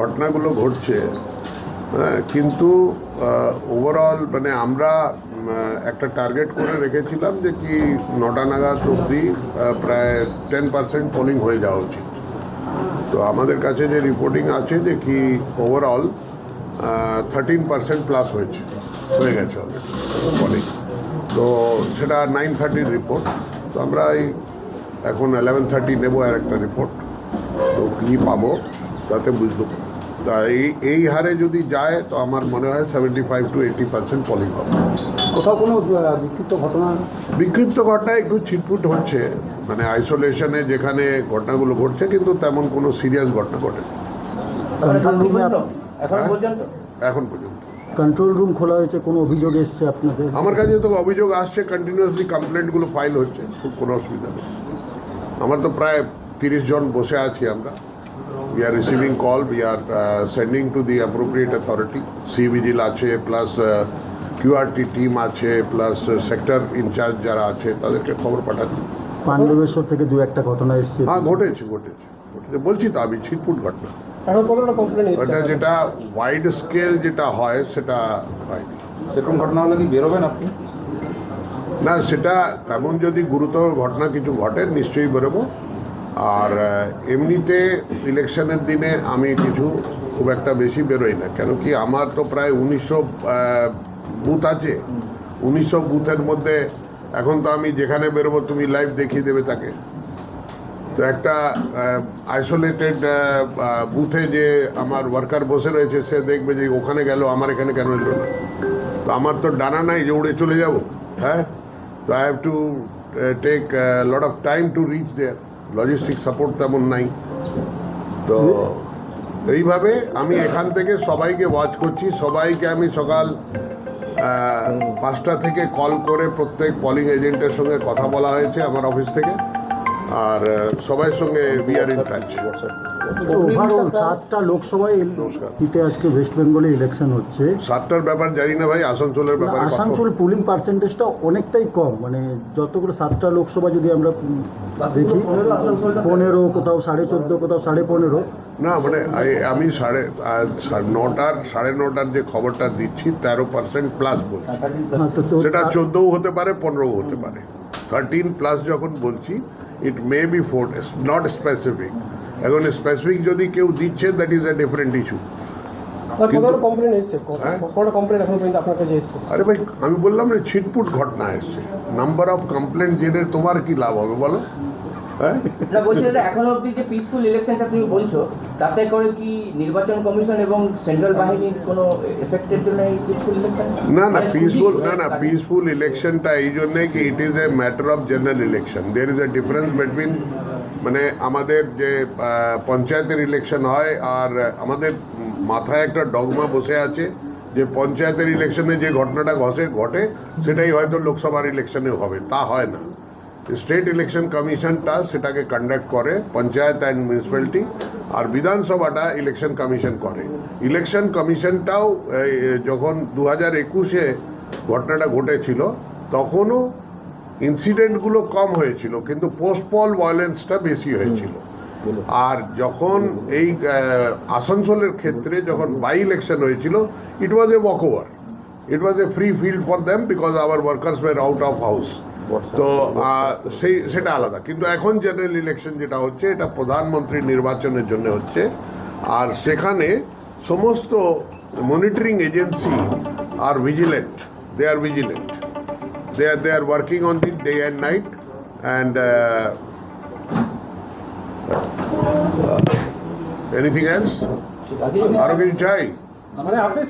ঘটনাগুলো ঘটছে হ্যাঁ কিন্তু ওভারঅল মানে আমরা একটা টার্গেট করে রেখেছিলাম যে কি নটা নাগাদ অবধি প্রায় টেন পার্সেন্ট পোলিং হয়ে যাওয়া উচিত। তো আমাদের কাছে যে রিপোর্টিং আছে যে কি ওভারঅল থার্টিন পার্সেন্ট প্লাস হয়েছে, হয়ে গেছে অলরেডি পোলিং তো সেটা নাইন থার্টির রিপোর্ট তো আমরা এই এখন ইলেভেন থার্টি নেব আর একটা রিপোর্ট তো কী পাবো, তাতে বুঝতে পারব। তা এই এই হারে যদি যায় তো আমার মনে হয় seventy five to eighty percent polling হবে। কোথাও কোনো বিক্ষিপ্ত ঘটনা? বিক্ষিপ্ত ঘটনা একটু ছিটপুট হচ্ছে। মানে আইসোলেশনে যেখানে ঘটনাগুলো ঘটছে কিন্তু তেমন কোনো সিরিয়াস ঘটনা ঘটে এখন হ্যাঁ? পর্যন্ত? এখন পর্যন্ত। কন্ট্রোল রুম খোলা হয়েছে কোনো অভিযোগ এসছে আপনাদের? আমার কাছে তো অভিযোগ আসছে কন্টিনিউয়াসলি কমপ্লেন্টগুলো ফাইল হচ্ছে খুব কোনো অসুবিধা নেই। আমার তো প্রায় তিরিশ জন বসে আছি আমরা। We are receiving call we are sending to the appropriate authority C vigil আছে প্লাস কিউআরটি টিম আছে প্লাস সেক্টর ইনচার্জ যারা আছে তাদেরকে খবর পাঠাচ্ছি। পাণ্ডবেশ্বর থেকে দু একটা ঘটনা এসছে। হ্যাঁ ঘটেছে ঘটেছে ঘটেছে। বলছি তো আমি ছিটপুট ঘটনা। ওটা যেটা ওয়াইড স্কেল যেটা হয় সেটা হয়নি। সেরকম ঘটনা হলে কি বেরোবেন আপনি? না সেটা তেমন যদি গুরুতর ঘটনা কিছু ঘটে নিশ্চয়ই বেরোবো। আর এমনিতে ইলেকশনের দিনে আমি কিছু খুব একটা বেশি বেরোই না। কেন কি আমার তো প্রায় উনিশশো বুথ আছে। উনিশশো বুথের মধ্যে এখন তো আমি যেখানে বেরোবো তুমি লাইভ দেখিয়ে দেবে তাকে। তো একটা আইসোলেটেড বুথে যে আমার ওয়ার্কার বসে রয়েছে, সে দেখবে যে ওখানে গেল, আমার এখানে কেন এলো না। তো আমার তো ডানা নাই যে উড়ে চলে যাব। হ্যাঁ? তো I have to take lot of time to reach there logistic support তেমন নাই। তো এইভাবে আমি এখান থেকে সবাইকে ওয়াচ করছি। সবাইকে আমি সকাল পাঁচটা থেকে কল করে প্রত্যেক পলিং এজেন্টের সঙ্গে কথা বলা হয়েছে আমার অফিস থেকে। আর সবার সঙ্গে we are in touch overall সাতটা লোকসভায়। সিটে আজকে ওয়েস্ট বেঙ্গলে ইলেকশন হচ্ছে। সাতটার ব্যাপার জানি না ভাই আসানসোলের ব্যাপারে আসানসোল পোলিং পার্সেন্টেজটা অনেকটাই কম মানে যতগুলো সাতটা লোকসভা যদি আমরা দেখি পনেরো কোথাও সাড়ে চোদ্দ কোথাও সাড়ে পনেরো। না মানে আমি সাড়ে নটার সাড়ে নটার যে খবরটা দিচ্ছি তেরো পার্সেন্ট প্লাস বলছি। হ্যাঁ, সেটা চোদ্দও হতে পারে পনেরোও হতে পারে। থার্টিন প্লাস যখন বলছি it may be for not specific এখন স্পেসিফিক যদি কেউ দিচ্ছে that is a different issue আরে ভাই আমি বললাম না ছিটপুট ঘটনা এসছে। নাম্বার অফ কমপ্লেন জেনে তোমার কি লাভ হবে বলো? না বলছি দাদা এখনও অবধি যে পিসফুল ইলেকশনটা তুমি বলছো তাতে করে কি নির্বাচন কমিশন এবং সেন্ট্রাল বাহিনীর কোনো এফেক্টের জন্য এই পিসফুল ইলেকশন না না পিসফুল না না পিসফুল ইলেকশনটা এই জন্যে কি it is a matter of general election there is a difference between মানে আমাদের যে পঞ্চায়েতের ইলেকশন হয় আর আমাদের মাথায় একটা ডগমা বসে আছে যে পঞ্চায়েতের ইলেকশনে যে ঘটনাটা ঘটে ঘটে সেটাই হয়তো লোকসভার ইলেকশনে হবে। তা হয় না। স্টেট ইলেকশন কমিশনটা সেটাকে কন্ডাক্ট করে পঞ্চায়েত অ্যান্ড মিউনিসিপ্যালিটি আর বিধানসভাটা ইলেকশন কমিশন করে। ইলেকশন কমিশনটাও যখন দু হাজার একুশে ঘটনাটা ঘটেছিল তখনও ইনসিডেন্টগুলো কম হয়েছিল কিন্তু পোস্ট পল ভায়োলেন্সটা বেশি হয়েছিল। আর যখন এই আসানসোলের ক্ষেত্রে যখন বাই ইলেকশন হয়েছিল it was a walk over it was a free field for them because our workers were out of house তো সেই সেটা আলাদা। কিন্তু এখন জেনারেল ইলেকশন যেটা হচ্ছে এটা প্রধানমন্ত্রী নির্বাচনের জন্য হচ্ছে। আর সেখানে সমস্ত monitoring agency R vigilant they are vigilant they are they are working on it day and night and uh, uh, anything else? আরও কিছু চাই? মানে আপনি